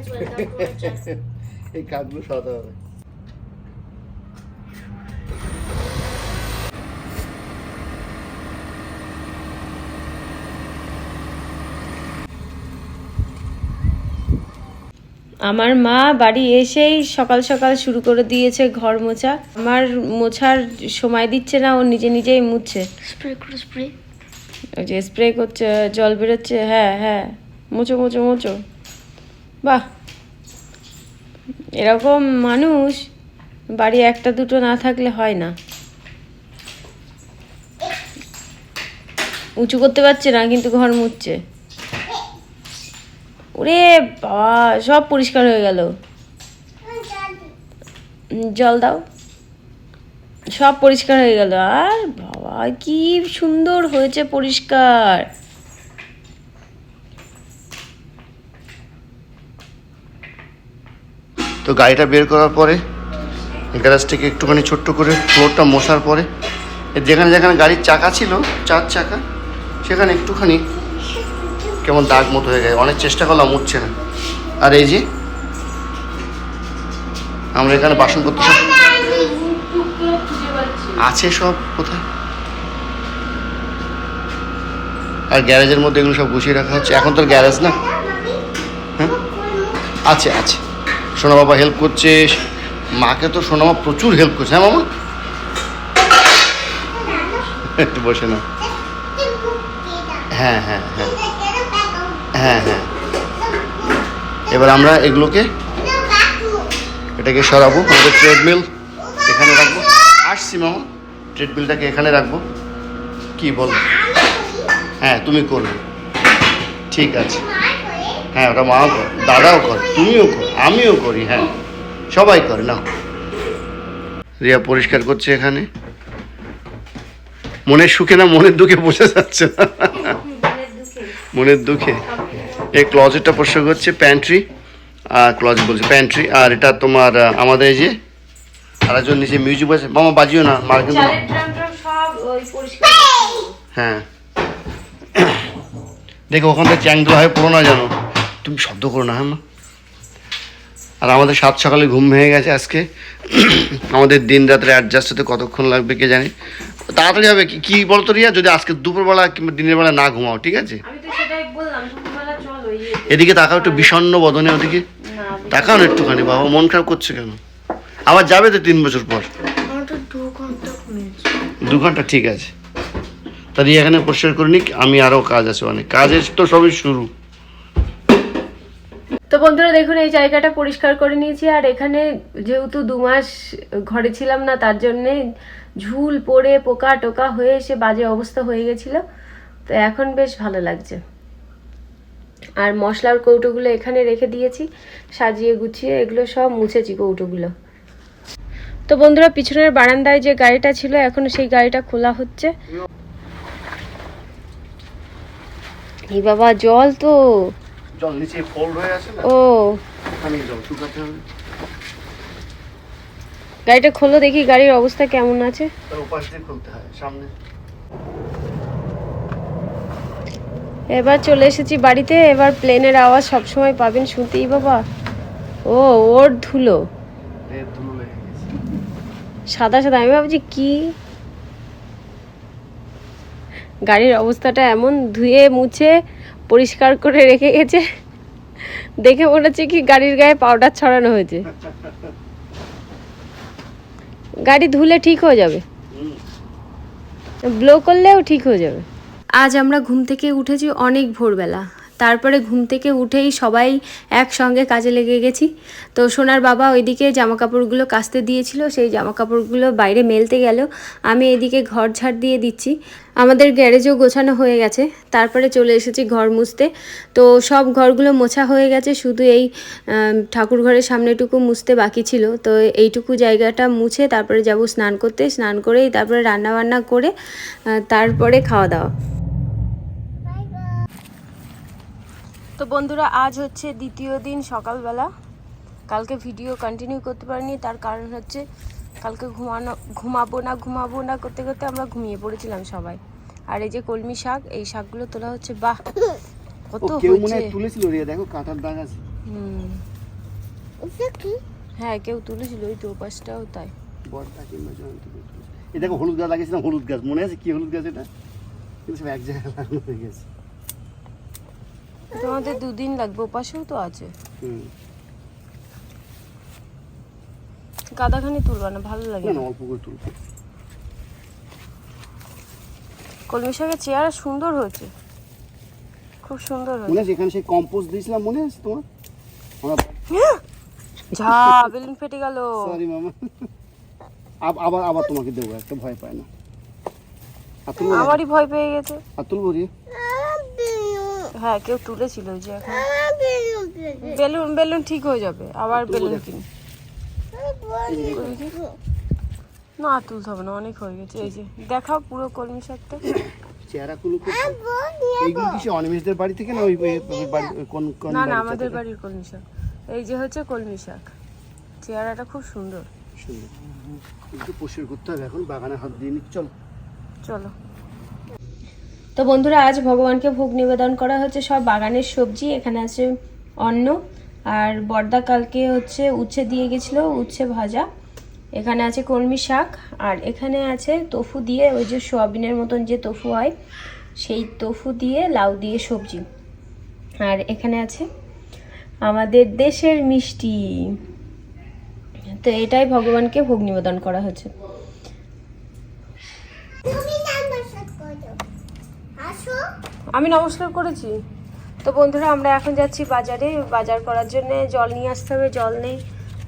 এই কাজগুলো সরাতে হবে। আমার মা বাড়ি এসেই সকাল সকাল শুরু করে দিয়েছে ঘর মোছা। আমার মোছার সময় দিচ্ছে না ও নিজে নিজেই মুছছে. ওই যে স্প্রে করছে জল বেরোচ্ছে হ্যাঁ হ্যাঁ। মোচো মোচো মোচো বাহ। এরকম মানুষ, বাড়ি একটা দুটো না থাকলে হয় না। উঁচু করতে পারছে না, কিন্তু ঘর মুছছে। ওরে বাবা, সব পরিষ্কার হয়ে গেল। জল দাও। সব পরিষ্কার হয়ে গেল। আর বাবা, কি সুন্দর হয়েছে পরিষ্কার। তো গাড়িটা বের করার পরে গ্যারেজটাকে একটুখানি ছোট্ট করে ফ্লোরটা মশার পরে যেখানে যেখানে গাড়ির চাকা ছিল, চার চাকা, সেখানে একটুখানি কেমন দাগ মতো হয়ে গেছে। অনেক চেষ্টা করলাম, উঠছে না। আর এই যে, আমরা এখানে বাসন করতে সব আছে সব কোথায়? আর গ্যারেজের মধ্যে এগুলো সব গুছিয়ে রাখা হচ্ছে। এখন তো গ্যারেজ না? হ্যাঁ? আছে আছে। সোনা বাবা হেল্প করছে। মাকে তো সোনা মা প্রচুর হেল্প করছে হ্যাঁ মামা? একটু বসে না হ্যাঁ হ্যাঁ হ্যাঁ। হ্যাঁ হ্যাঁ। এবার আমরা এগুলোকে এটাকে সরাবো, আমাদের ট্রেডমিল এখানে রাখব। আসছি মামা ট্রেডমিলটাকে এখানে রাখব। কি বল? হ্যাঁ তুমি করবে ঠিক আছে। হ্যাঁ ওটা মাও কর দাদাও কর তুমিও কর আমিও করি হ্যাঁ। সবাই করে না রিয়া পরিষ্কার করছে এখানে। মনের সুখে না মনের দুঃখে বোঝা যাচ্ছে না? মনের দুঃখে। এই ক্লজেটটা পরিষ্কার করছে প্যান্ট্রি আর ক্লজেট বলছে প্যান্ট্রি আর এটা তোমার আমাদের এই যে আরেকজন নিচে মিউজিক আছে মামা বাজিও না মার কিন্তু হ্যাঁ দেখো ওখান থেকে চ্যাং দেওয়া হয়। পুরো না জানো তুমি শব্দ করো না হ্যাঁ মা? আর আমাদের সাত সকালে ঘুম ভেঙে গেছে আজকে। আমাদের দিন রাত্রে অ্যাডজাস্ট হতে কতক্ষণ লাগবে কে জানে। তাড়াতাড়ি হবে কি কি বলতো রিয়া? যদি আজকে দুপুরবেলা কিংবা দিনের বেলা না ঘুমাও ঠিক আছে? আমি তো সেটাই বললাম দুপুরবেলা চলো এদিকে তাকাও একটু বিষণ্ণ বদনে ওদিকে। তাকাও না একটুখানি বাবা মন খারাপ করছে কেন? আবার যাবে তো তিন বছর পর। দু ঘণ্টা দু ঘণ্টা ঠিক আছে। তা রিয়া এখানে পরিষ্কার করে নিক আমি আরও কাজ আছে অনেক। কাজের তো সবই শুরু। তো বন্ধুরা দেখুন, এই জায়গাটা পরিষ্কার করে নিয়েছি, আর এখানে যেহেতু দু মাস ঘরে ছিলাম না, তার জন্যে ঝুল পড়ে, পোকা টোকা হয়ে এসে বাজে অবস্থা হয়ে গেছিল। তো এখন বেশ ভালো লাগছে। আর মশলার কৌটোগুলো এখানে রেখে দিয়েছি, সাজিয়ে গুছিয়ে, এগুলো সব মুছেছি কৌটোগুলো। তো বন্ধুরা, পিছনের বারান্দায় যে গাড়িটা ছিল, এখন সেই গাড়িটা খোলা হচ্ছে। এই বাবা, জল তো! জল নিচে ফোল্ড হয়ে আছে না? ও। আমি জল শুকাতে হবে। গাড়িটা খোলো দেখি গাড়ির অবস্থা কেমন আছে। তার উপাস দিয়ে খুলতে হয় সামনে। এবার চলে এসেছি বাড়িতে এবার প্লেনের আওয়াজ সবসময় পাবেন শুনতেই বাবা। ও ওর ধুলো। সাদা সাদা আমি ভাবছি কি? গাড়ির অবস্থাটা এমন ধুয়ে মুছে পরিষ্কার করে রেখে গেছে। দেখে মনে হচ্ছে কি গাড়ির গায়ে পাউডার ছড়ানো হয়েছে। গাড়ি ধুলে ঠিক হয়ে যাবে। ব্লো করলেও ঠিক হয়ে যাবে। আজ আমরা ঘুম থেকে উঠেছি অনেক ভোরবেলা। তারপরে ঘুম থেকে উঠেই সবাই একসঙ্গে কাজে লেগে গেছি। তো সোনার বাবা ওইদিকে জামা কাপড়গুলো কাচতে দিয়েছিল, সেই জামা কাপড়গুলো বাইরে মেলতে গেল। আমি এদিকে ঘর ঝাড় দিয়ে দিচ্ছি। আমাদের গ্যারেজও গোছানো হয়ে গেছে। তারপরে চলে এসেছি ঘর মুছতে। তো সব ঘরগুলো মোছা হয়ে গেছে, শুধু এই ঠাকুর ঘরের সামনেটুকু মুছতে বাকি ছিল। তো এইটুকু জায়গাটা মুছে তারপরে যাব স্নান করতে। স্নান করেই তারপরে রান্না বান্না করে তারপরে খাওয়া দাওয়া। তো বন্ধুরা আজ হচ্ছে দ্বিতীয় দিন সকালবেলা। কালকে ভিডিও কন্টিনিউ করতে পারিনি তার কারণ হচ্ছে কালকে ঘুমানো ঘুমাবো না ঘুমাবো না করতে করতে আমরা ঘুমিয়ে পড়েছিলাম সবাই। আর এই যে কলমি শাক এই শাকগুলো তোলা হচ্ছে বাহ! কত মনে তুলেছিল রিয়া দেখো কাঁটার দাগ আছে। হুম। হ্যাঁ কেউ তুলেছিল ওই তো পাশটাও তাই। বড়টা কিংবা জয়ন্তী পুজো। এই দেখো হলুদ গাছ লাগিয়েছিলাম হলুদ গাছ। মনে আছে কি হলুদ গাছ এটা? কিন্তু সব এক জায়গায় লাগানো হয়ে গেছে। তোমাদের দুদিন লাগবে ওপাশেও তো আছে। হুম। গাদাখানি তুলবা না ভালো লাগে। না অল্প করে তুলবো। কলমি শাকের চেয়ারা সুন্দর হয়েছে। খুব সুন্দর হয়েছে। মনে আছে এখানে সেই কম্পোস্ট দিয়েছিলাম মনে আছে তোমার? ঝা বেলুন ফেটে গেল। সরি মামা আবার আবার তোমাকে দেবো একটা ভয় পায় না। না? ভয় পেয়ে গেছে। আর তুলবো রে। হ্যাঁ কেউ তুলেছিল ওই যে এখন। বেলুন বেলুন ঠিক হয়ে যাবে আবার বেলুন কিনি না তুলতে হবে না অনেক হয়ে গেছে এই যে দেখাও পুরো কলমি শাকটা। চেহারাগুলো এইগুলো কি অনিমেষদের বাড়ি থেকে না ওই বাড়ি কোন কোন না না আমাদের বাড়ির কলমি শাক। এই যে হচ্ছে কলমি শাক। চেহারাটা খুব সুন্দর। সুন্দর। একটু পরিষ্কার করতে হবে এখন বাগানে হাত দিয়ে নিচ্ছি চল। চলো। তো বন্ধুরা, আজ ভগবানকে ভোগ নিবেদন করা হচ্ছে সব বাগানের সবজি। এখানে আছে অন্ন, আর বর্দা কালকে হচ্ছে উচ্ছে দিয়ে গেছিল, উচ্ছে ভাজা। এখানে আছে কলমি শাক, আর এখানে আছে তফু দিয়ে, ওই যে সোয়াবিনের মতন যে তফু হয়, সেই তফু দিয়ে লাউ দিয়ে সবজি। আর এখানে আছে আমাদের দেশের মিষ্টি। তো এটাই ভগবানকে ভোগ নিবেদন করা হচ্ছে তুমি নমস্কার করো আসো আমি নমস্কার করেছি। তো বন্ধুরা, আমরা এখন যাচ্ছি বাজারে। বাজার করার জন্য জল নিয়ে আসতে হবে। জল নেই।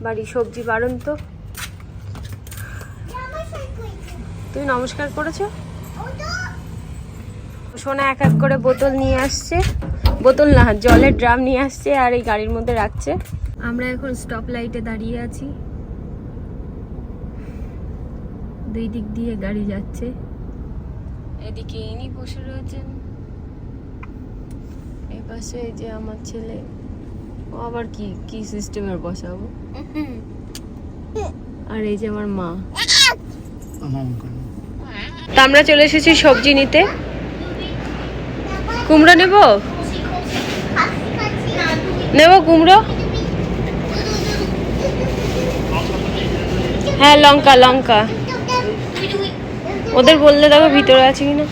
বাড়ি সবজি বারণ তো তুমি নমস্কার করেছ? সোনা এক এক করে বোতল নিয়ে আসছে। বোতল না, জলের ড্রাম নিয়ে আসছে আর এই গাড়ির মধ্যে রাখছে। আমরা এখন স্টপ লাইটে দাঁড়িয়ে আছি। দুই দিক দিয়ে গাড়ি যাচ্ছে। এদিকে ইনি বসে রয়েছেন। এই পাশে এই যে আমার ছেলে। ও আবার কি কি সিস্টেমের বসাবো আর এই যে আমার মা। তা আমরা চলে এসেছি সবজি নিতে। কুমড়ো নেব? নেব কুমড়ো? হ্যাঁ লঙ্কা লঙ্কা। ওদের বললে দেখো ভিতরে আছে কিনা।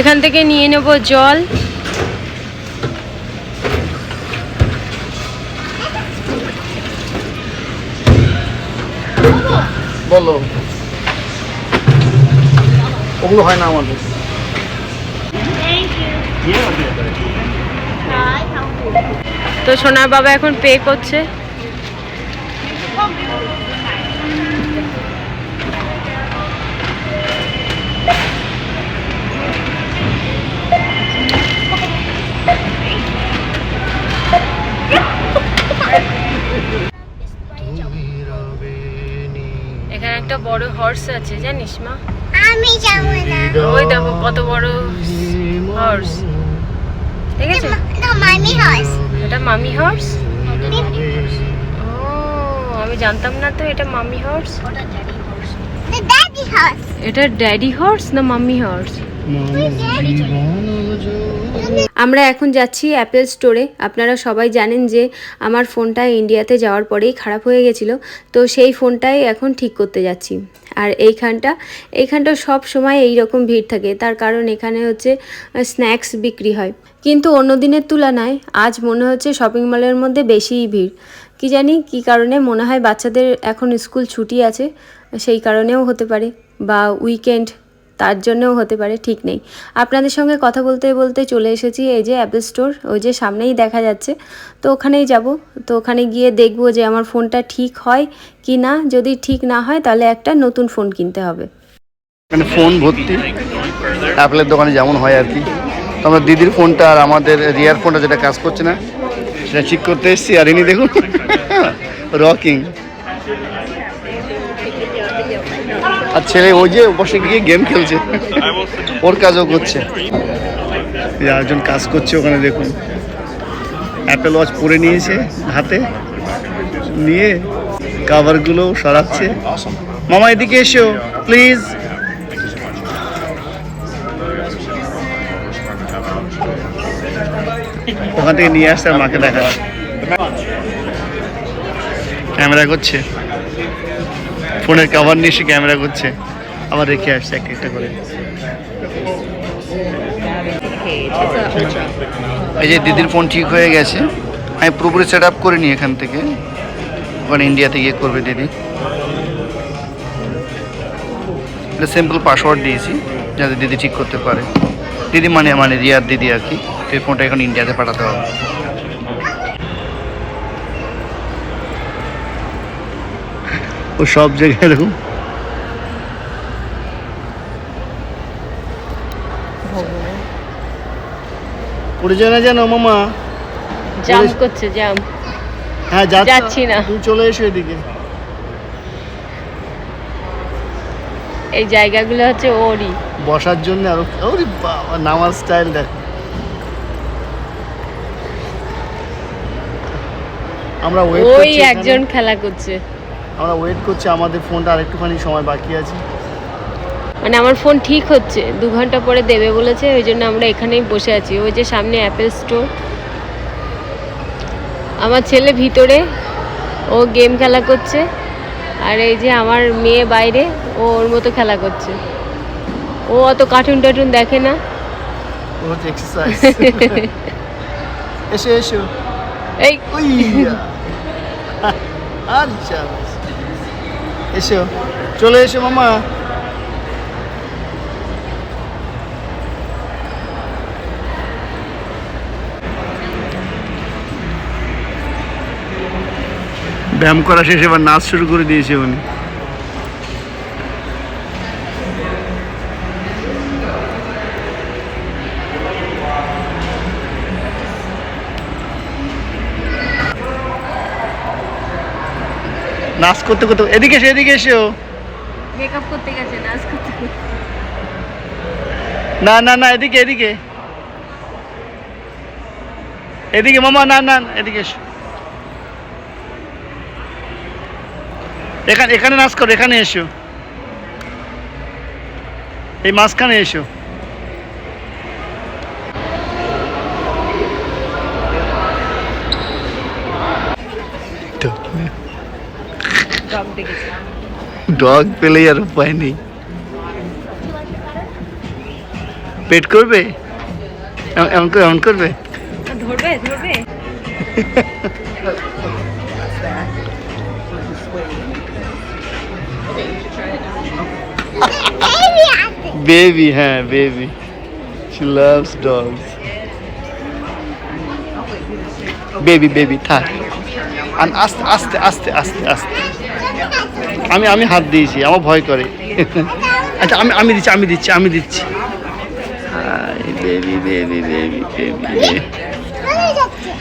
এখান থেকে নিয়ে নেব জল। বলো। ওগুলো হয় না আমাদের। তো সোনার বাবা এখন পে করছে। হর্স আছে জানিস মা? আমি যাব না। ওই দেখো কত বড় হর্স দেখেছ না মামি হর্স এটা মামি হর্স ও আমি জানতাম না তো এটা mummy horse the daddy horse এটা ড্যাডি হর্স না মাম্মি হর্স আমরা এখন যাচ্ছি অ্যাপেল স্টোরে আপনারা সবাই জানেন যে আমার ফোনটা ইন্ডিয়াতে যাওয়ার পরেই খারাপ হয়ে গেছিল। তো সেই ফোনটাই এখন ঠিক করতে যাচ্ছি। আর এইখানটা এইখানটা সব সময় এই রকম ভিড় থাকে। তার কারণ এখানে হচ্ছে স্ন্যাক্স বিক্রি হয়। কিন্তু অন্য দিনের তুলনায় আজ মনে হচ্ছে শপিং মলের মধ্যে বেশিই ভিড়। কি জানি কি কারণে মনে হয় বাচ্চাদের এখন স্কুল ছুটি আছে, সেই কারণেও হতে পারে। বা উইকেন্ড তার জন্যও হতে পারে, ঠিক নেই। আপনাদের সঙ্গে কথা বলতে বলতে চলে এসেছি এই যে অ্যাপেল স্টোর ওই যে সামনেই দেখা যাচ্ছে। তো ওখানেই যাব। তো ওখানে গিয়ে দেখব যে আমার ফোনটা ঠিক হয় কি না। যদি ঠিক না হয়, তাহলে একটা নতুন ফোন কিনতে হবে। মানে ফোন ভর্তি। অ্যাপেলের দোকানে যেমন হয় আর কি। তো আমরা দিদির ফোনটা আর আমাদের রিয়ার ফোনটা যেটা কাজ করছে না, সেটা ঠিক করতে এসেছি। আর ইনি দেখুন রকিং আর ছেলে ওই যে বসে গিয়ে গেম খেলছে। ওর কাজও করছে। একজন কাজ করছে ওখানে, দেখুন। অ্যাপেল ওয়াচ পরে নিয়েছে হাতে। নিয়ে কাভারগুলো সরাচ্ছে। মামা, এদিকে এসো প্লিজ ওখান থেকে নিয়ে আসতে আর মাকে দেখা ক্যামেরা করছে। ফোনের কভার নিয়ে এসে ক্যামেরা করছে আবার রেখে আসছে একটা একটা করে। এই যে দিদির ফোন ঠিক হয়ে গেছে। আমি পুরোপুরি সেট আপ করে করিনি এখান থেকে। ওখানে ইন্ডিয়াতে গিয়ে করবে দিদি। এটা সিম্পল পাসওয়ার্ড দিয়েছি, যাতে দিদি ঠিক করতে পারে। দিদি মানে মানে রিয়ার দিদি আর কি। এই ফোনটা এখন ইন্ডিয়াতে পাঠাতে হবে। ও সব জায়গায় এরকম। পড়ে যায় না জানো মামা। জাম্প করছে জাম্প হ্যাঁ যাচ্ছি। না। তুমি চলে এসো এদিকে। এই জায়গাগুলো হচ্ছে ওরই। বসার জন্য আরও ওরে বাবা নামাজ স্টাইল দেখো। আমরা ওই একজন খেলা করছে। আমরা ওয়েট করছি আমাদের ফোনটা আরেকটুখানি সময় বাকি আছে। মানে আমার ফোন ঠিক হচ্ছে দু ঘণ্টা পরে দেবে বলেছে ওই জন্য আমরা এখানেই বসে আছি। ওই যে সামনে অ্যাপেল স্টোর আমার ছেলে ভিতরে ও গেম খেলা করছে আর এই যে আমার মেয়ে বাইরে ও ওর মতো খেলা করছে। ও অত কার্টুন টার্টুন দেখে না। এসো এসো। এই আচ্ছা। এসো। চলে এসো মামা। ব্যায়াম করা শেষে এবার নাচ শুরু করে দিয়েছে উনি। নাচ করতে করতে এদিকে এসো এদিকে এসো। মেকআপ করতে গেছে নাচ করতে। না না না এদিকে এদিকে। এদিকে মামা না না এদিকে এসো। এখানে এখানে নাচ করো এখানে এসো। এই মাঝখানে এসো। ডগ দেখেছে ডগ পেলে আর উপায় নেই। পেট করবে? এমন- করে এমন করবে? ধরবে ধরবে। বেবি হ্যাঁ baby she loves dogs. Baby baby থাক। আস্তে আস্তে আস্তে আস্তে আস্তে। আমি আমি হাত দিয়েছি আমার ভয় করে। আচ্ছা আমি আমি দিচ্ছি আমি দিচ্ছি আমি দিচ্ছি।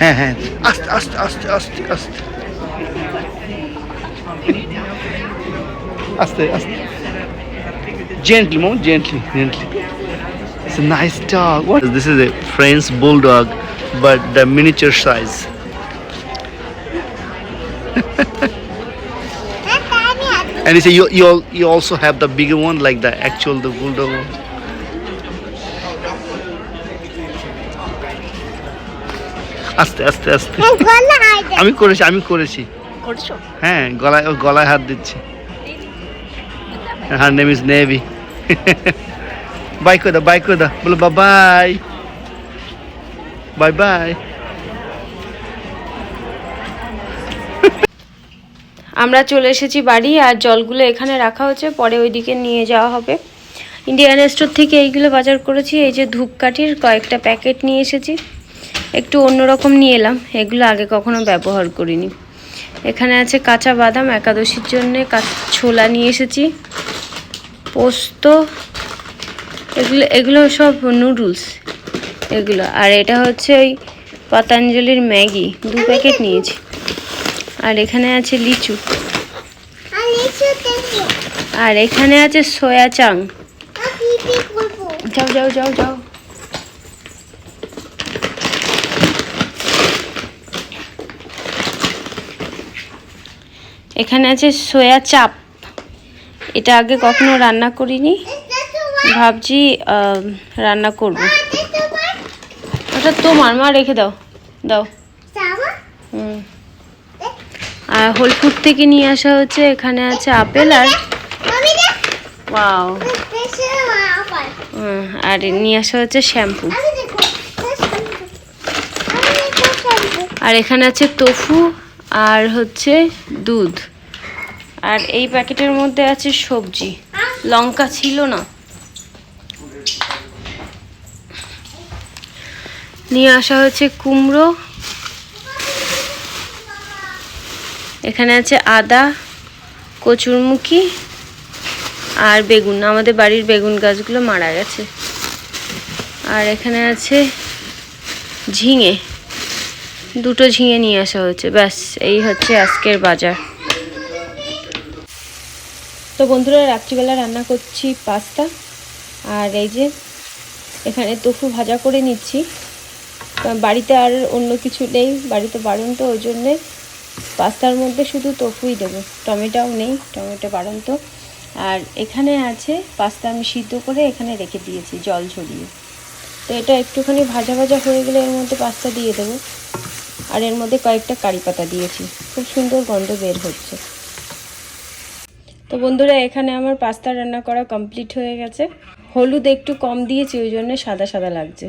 হ্যাঁ হ্যাঁ আস্তে আস্তে আস্তে আস্তে আস্তে। আস্তে আস্তে। Gently more gently gently it's nice dog this is a French bull dog but the miniature size and you say you, you, al- you also have the bigger one like the actual the bulldog one. আস্তে আস্তে আস্তে। আমি করেছি আমি করেছি। করছ? হ্যাঁ গলায় ও গলায় হাত দিচ্ছে। Her name is Navy bye করে দাও বাই করে দাও বলো বাই বাই বাই আমরা চলে এসেছি বাড়ি আর জলগুলো এখানে রাখা হচ্ছে পরে ওইদিকে নিয়ে যাওয়া হবে। ইন্ডিয়ান স্টোর থেকে এইগুলো বাজার করেছি, এই যে ধূপকাঠির কয়েকটা প্যাকেট নিয়ে এসেছি। একটু অন্যরকম নিয়ে এলাম, এগুলো আগে কখনো ব্যবহার করিনি। এখানে আছে কাঁচা বাদাম, একাদশীর জন্য ছোলা নিয়ে এসেছি। পোস্ত, এগুলো এগুলো সব নুডলস এগুলো। আর এটা হচ্ছে ওই পতঞ্জলির ম্যাগি, দু প্যাকেট নিয়েছি। আর এখানে আছে লিচু। আর এখানে আছে সয়া চাং। যাও যাও যাও যাও। এখানে আছে সয়া চাপ। এটা আগে কখনো রান্না করিনি। ভাবছি রান্না করব। ওটা তোমার। মা রেখে দাও। দাও। হুম। হোলফুড থেকে নিয়ে আসা হচ্ছে, এখানে আছে আপেল আর আর নিয়ে আসা হচ্ছে শ্যাম্পু. আর এখানে আছে তোফু আর হচ্ছে দুধ। আর এই প্যাকেটের মধ্যে আছে সবজি। লঙ্কা ছিল না। নিয়ে আসা হচ্ছে কুমড়ো এখানে আছে আদা, কচুরমুখী আর বেগুন। আমাদের বাড়ির বেগুন গাছগুলো মারা গেছে। আর এখানে আছে ঝিঙে। দুটো ঝিঙে নিয়ে আসা হয়েছে। ব্যাস, এই হচ্ছে আজকের বাজার। তো বন্ধুরা, রাত্রিবেলা রান্না করছি পাস্তা। আর এই যে এখানে তোফু ভাজা করে নিচ্ছি। বাড়িতে আর অন্য কিছু নেই, বাড়িতে বারণ তো ওই জন্যে পাস্তার মধ্যে শুধু তোফুই দেবো। টমেটোও নেই, টমেটো বারণ তো আর এখানে আছে পাস্তা আমি সিদ্ধ করে এখানে রেখে দিয়েছি, জল ঝরিয়ে। তো এটা একটুখানি ভাজা ভাজা হয়ে গেলে এর মধ্যে পাস্তা দিয়ে দেবো। আর এর মধ্যে কয়েকটা কারি পাতা দিয়েছি, খুব সুন্দর গন্ধ বের হচ্ছে। তো বন্ধুরা, এখানে আমার পাস্তা রান্না করা কমপ্লিট হয়ে গেছে। হলুদ একটু কম দিয়েছি, ওই জন্য সাদা সাদা লাগছে।